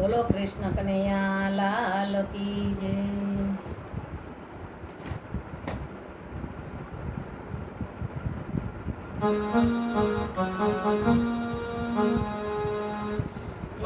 બોલો કૃષ્ણ કનૈયા, લાલ કી જય.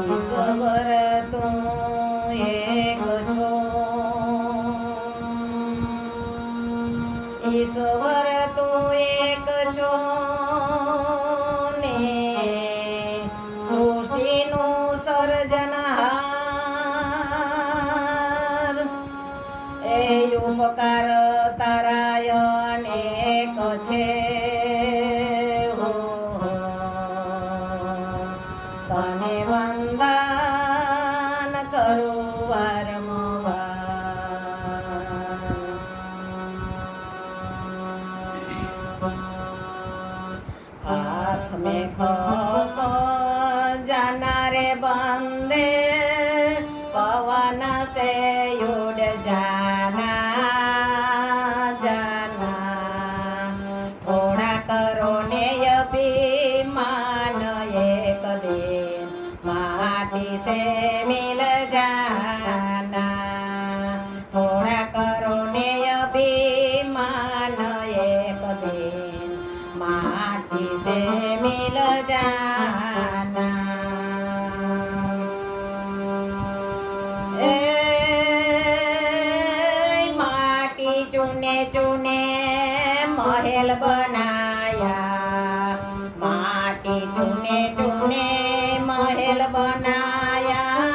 ઈશ્વર તો એક છો. ઈશ્વર તો એક છો ને સૃષ્ટિનું સર્જન せ પાયલ બનાયા. માટી ચૂને ચૂને મહેલ બનાયા.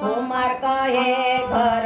કુમાર કહે ઘર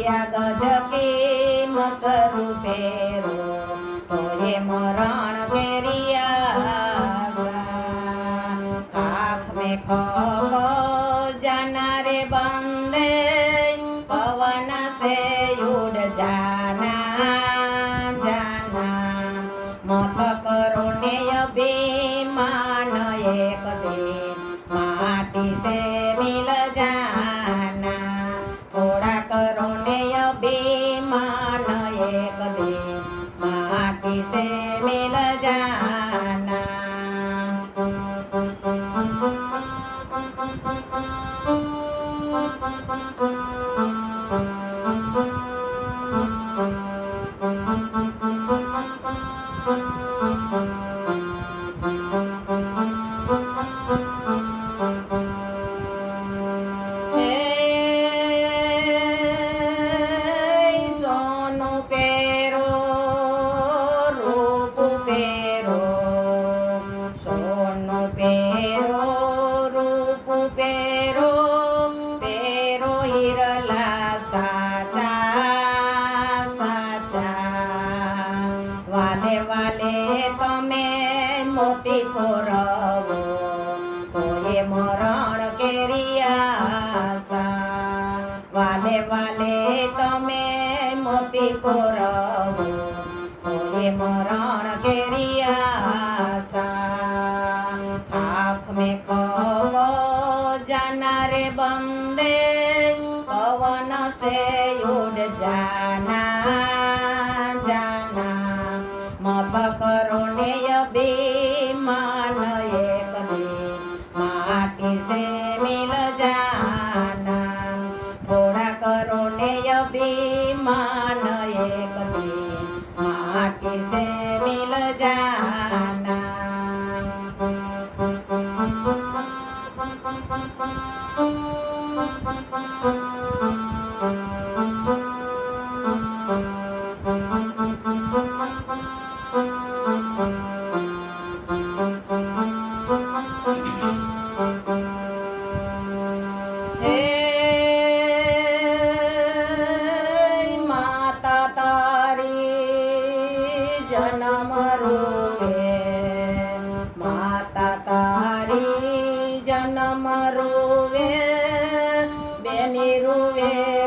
ગયા ગજ કેમ સ્વરૂપે તો એ મરણ કેરિયા કાખ મેં ખો माँ से मिल जाना ભક્તિ પુરવો તોએ મરણ કેરિયા વાલે વાલે તમે મોતી પુરવો તોએ મરણ કેરિયા આંખ મે ખવો જાનારે બંદે. પવન સે ઉડ જાય. से मिल जाना थोड़ा करो ने अभिमान एक दिन माटी से मिल जाना હે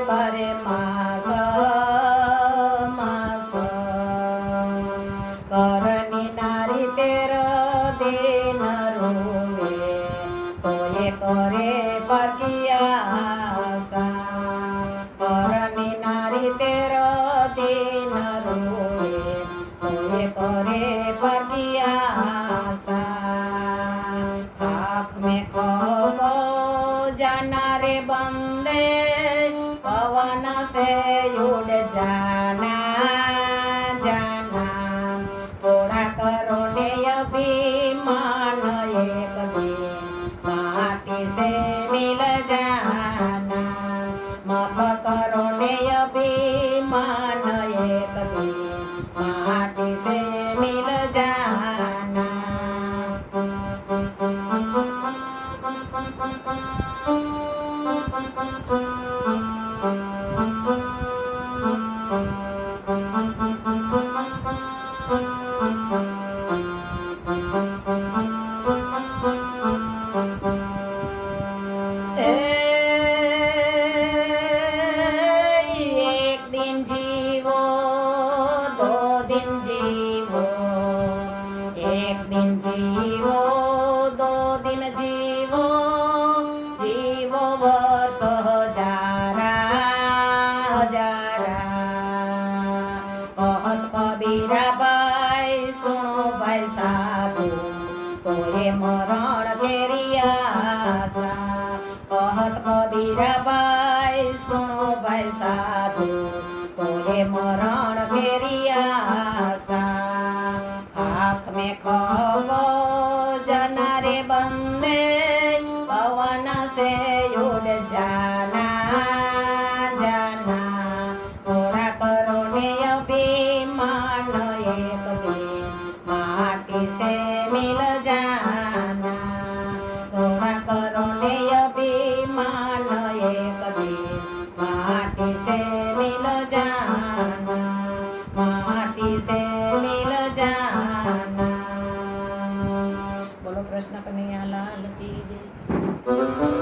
બારે માસ માસ. કરની નારી તેર દિન રોવે, તો એ કરે પગિયાસા કરની નારી તેર माटी से দিন জীব দিন জীব জীব বর্ষ হজারা হজারা। কহত কবিরা বাই শুনো বাই সাধু তোয়ে মরণ তেরিয়া কহত কবিরা বাই শুনো বাই সাধু তোয়ে মরণ ને ખવ જનારે બંદે પવન સે